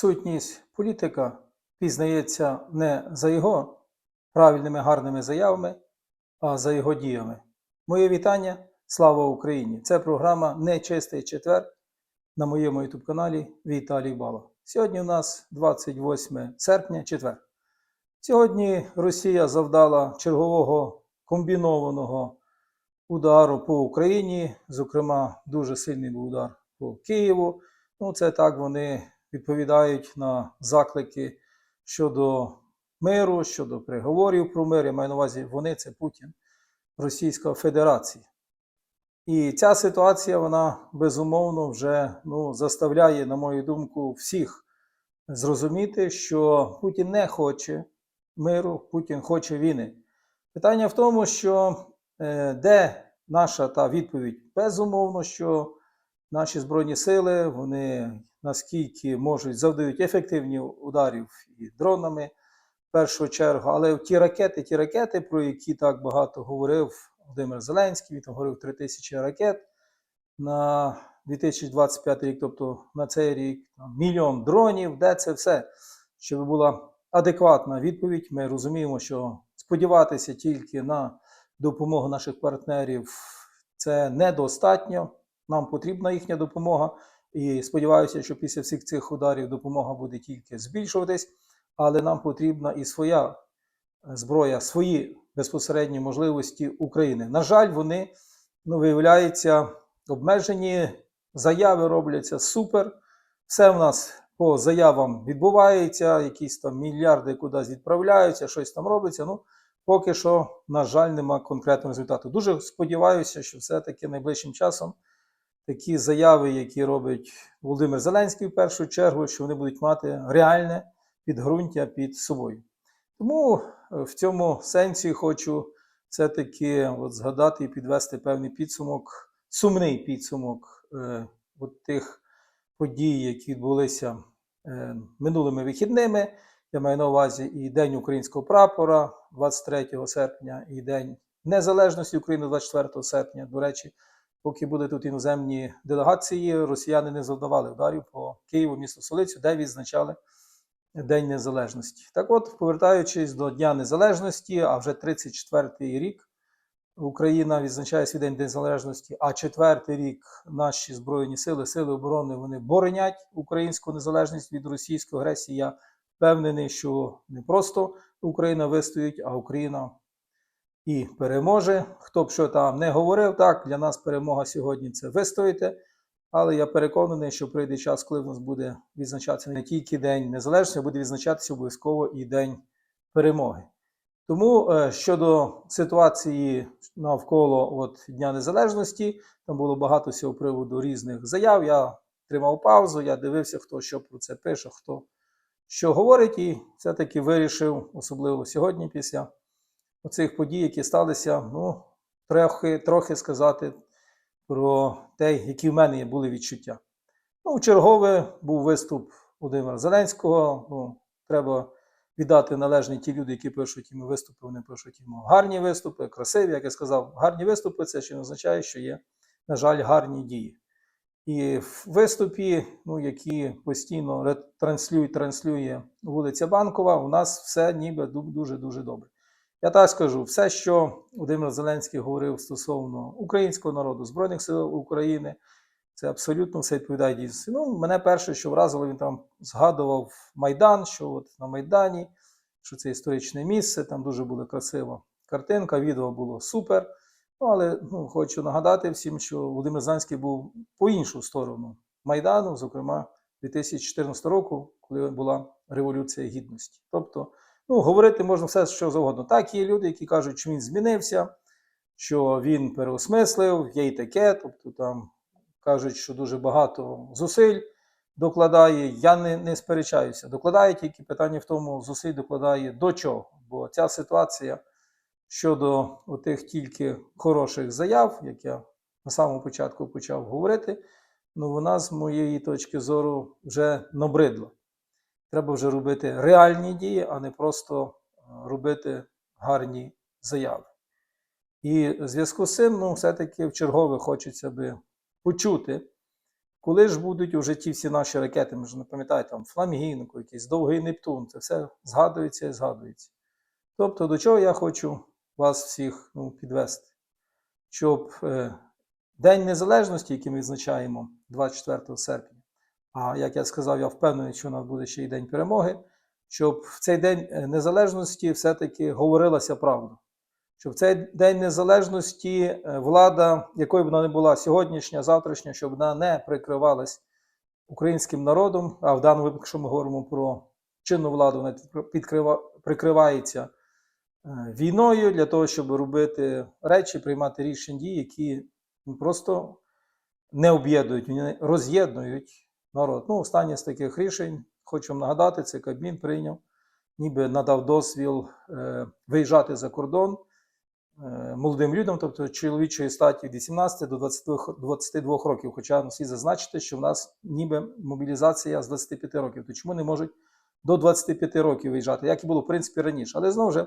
сутність політика пізнається не за його правильними гарними заявами, а за його діями. Моє вітання, слава Україні! Це програма Нечистий четвер на моєму youtube каналі Віталій Бала. Сьогодні у нас 28 серпня, четвер. Сьогодні Росія завдала чергового комбінованого удару по Україні. Зокрема, дуже сильний був удар по Києву. Ну, це так вони відповідають на заклики щодо миру, щодо переговорів про мир. Я маю на увазі, вони це Путін, Російська Федерація. І ця ситуація, вона безумовно вже ну, заставляє, на мою думку, всіх зрозуміти, що Путін не хоче миру, Путін хоче війни. Питання в тому, що е, де наша та відповідь? Безумовно, що наші збройні сили, вони наскільки можуть завдають ефективні ударів і дронами в першу чергу, але ті ракети, ті ракети, про які так багато говорив Володимир Зеленський, він там говорив 3 тисячі ракет на 2025 рік, тобто на цей рік, там, мільйон дронів, де це все, щоб була адекватна відповідь. Ми розуміємо, що сподіватися тільки на допомогу наших партнерів це недостатньо. Нам потрібна їхня допомога. І сподіваюся, що після всіх цих ударів допомога буде тільки збільшуватись, але нам потрібна і своя зброя, свої безпосередні можливості України. На жаль, вони ну, виявляються обмежені, заяви робляться супер. Все в нас по заявам відбувається, якісь там мільярди кудись відправляються, щось там робиться. Ну, поки що, на жаль, нема конкретного результату. Дуже сподіваюся, що все-таки найближчим часом такі заяви, які робить Володимир Зеленський в першу чергу, що вони будуть мати реальне підґрунтя під собою. Тому е, в цьому сенсі хочу все-таки згадати і підвести певний підсумок, сумний підсумок е, от тих подій, які відбулися е, минулими вихідними. Я маю на увазі і День українського прапора 23 серпня, і День Незалежності України 24 серпня. До речі, поки були тут іноземні делегації, росіяни не завдавали ударів по Києву, місту Солицю, де відзначали День Незалежності. Так от, повертаючись до Дня Незалежності, а вже 34-й рік Україна відзначає свій День Незалежності, а четвертий рік наші Збройні сили, сили оборони вони боронять українську незалежність від російської агресії. Я впевнений, що не просто Україна вистоїть, а Україна і переможе. Хто б що там не говорив, так для нас перемога сьогодні це вистоїти. Але я переконаний, що прийде час, коли в нас буде відзначатися не тільки День Незалежності, а буде відзначатися обов'язково і День перемоги. Тому е, щодо ситуації навколо от, Дня Незалежності, там було багато всього приводу різних заяв. Я тримав паузу, я дивився, хто що про це пише, хто що говорить, і все-таки вирішив, особливо сьогодні, після оцих подій, які сталися, ну, трохи, трохи сказати про те, які в мене були відчуття. Ну, чергове був виступ Володимира Зеленського. Ну, треба віддати належні ті люди, які пишуть йому виступи, вони пишуть йому гарні виступи, красиві, як я сказав, гарні виступи це ще не означає, що є, на жаль, гарні дії. І в виступі, ну, які постійно ретранслює, транслює вулиця Банкова, у нас все ніби дуже-дуже добре. Я так скажу, все, що Володимир Зеленський говорив стосовно українського народу, Збройних сил України, це абсолютно все відповідає дійсності. Ну, мене перше, що вразило, він там згадував Майдан, що от на Майдані, що це історичне місце, там дуже була красива картинка, відео було супер. Ну, але ну, хочу нагадати всім, що Володимир Зеленський був по іншу сторону Майдану, зокрема 2014 року, коли була Революція Гідності. Тобто, ну, говорити можна все, що завгодно. Так, є люди, які кажуть, що він змінився, що він переосмислив, є і таке, тобто там кажуть, що дуже багато зусиль докладає. Я не, не сперечаюся. Докладає тільки питання в тому, зусиль докладає до чого. Бо ця ситуація щодо тих тільки хороших заяв, як я на самому початку почав говорити, ну вона з моєї точки зору вже набридла. Треба вже робити реальні дії, а не просто робити гарні заяви. І в зв'язку з цим, ну, все-таки в чергове хочеться би почути Коли ж будуть уже ті всі наші ракети, ми ж не пам'ятаєте, там Фламігінку, якийсь довгий Нептун, це все згадується і згадується. Тобто, до чого я хочу вас всіх ну, підвести, щоб е, День Незалежності, який ми відзначаємо 24 серпня, а як я сказав, я впевнений, що у нас буде ще й День перемоги, щоб в цей День е, Незалежності все-таки говорилася правда. Щоб в цей День Незалежності е, влада, якою б вона не була сьогоднішня, завтрашня, щоб вона не прикривалась українським народом, а в даному випадку, якщо ми говоримо про чинну владу, вона прикривається е, війною для того, щоб робити речі, приймати рішення дії, які просто не об'єднують, роз'єднують народ. Ну, останнє з таких рішень, хочу нагадати, це Кабмін прийняв, ніби надав дозвіл е, виїжджати за кордон е, молодим людям, тобто чоловічої статі від 18 до 22, 22 років. Хоча ну, слід зазначити, що в нас ніби мобілізація з 25 років. То чому не можуть до 25 років виїжджати, як і було в принципі раніше. Але знову ж,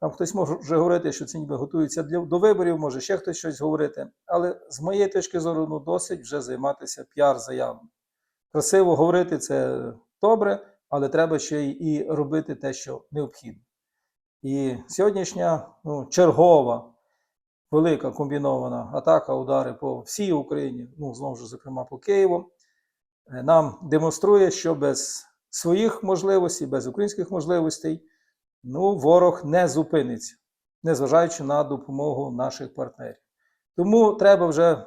там хтось може вже говорити, що це ніби готуються для, до виборів, може ще хтось щось говорити. Але з моєї точки зору, ну досить вже займатися піар-заявами. Красиво говорити це добре, але треба ще і робити те, що необхідно. І сьогоднішня ну, чергова велика комбінована атака, удари по всій Україні, ну знову ж, зокрема по Києву, е, нам демонструє, що без своїх можливостей, без українських можливостей, ну, ворог не зупиниться, незважаючи на допомогу наших партнерів. Тому треба вже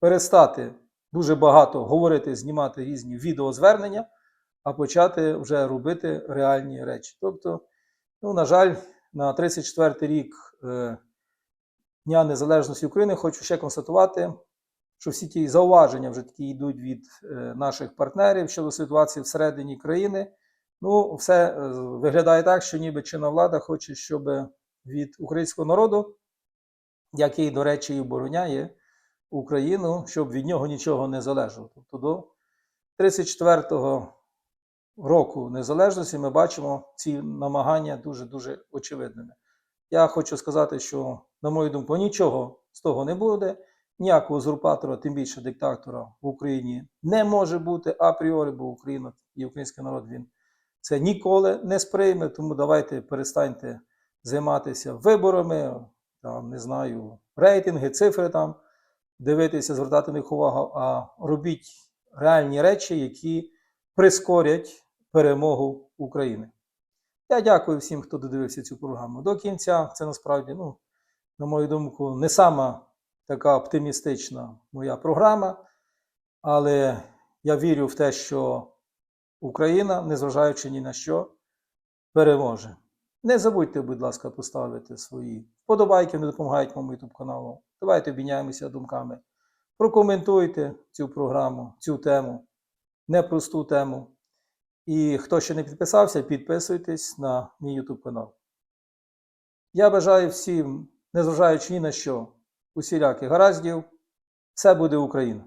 перестати дуже багато говорити, знімати різні відеозвернення, а почати вже робити реальні речі. Тобто, ну, на жаль, на 34-й рік е, Дня Незалежності України хочу ще констатувати, що всі ті зауваження вже такі йдуть від е, наших партнерів щодо ситуації всередині країни. Ну, все е, виглядає так, що ніби чинна влада хоче, щоб від українського народу, який, до речі, і обороняє Україну, щоб від нього нічого не залежало. Тобто до 34-го року незалежності ми бачимо ці намагання дуже-дуже очевидними. Я хочу сказати, що, на мою думку, нічого з того не буде. Ніякого узурпатора, тим більше диктатора в Україні не може бути апріорі, бо Україна і український народ він це ніколи не сприйме. Тому давайте перестаньте займатися виборами, там не знаю, рейтинги, цифри там, дивитися, звертати на них увагу, а робіть реальні речі, які прискорять перемогу України. Я дякую всім, хто додивився цю програму до кінця. Це насправді, ну, на мою думку, не сама така оптимістична моя програма, але я вірю в те, що Україна, незважаючи ні на що, переможе. Не забудьте, будь ласка, поставити свої вподобайки, вони допомагають моєму YouTube каналу. Давайте обміняємося думками. Прокоментуйте цю програму, цю тему, непросту тему. І хто ще не підписався, підписуйтесь на мій YouTube канал. Я бажаю всім, незважаючи ні на що, усіляких гараздів, все буде Україна!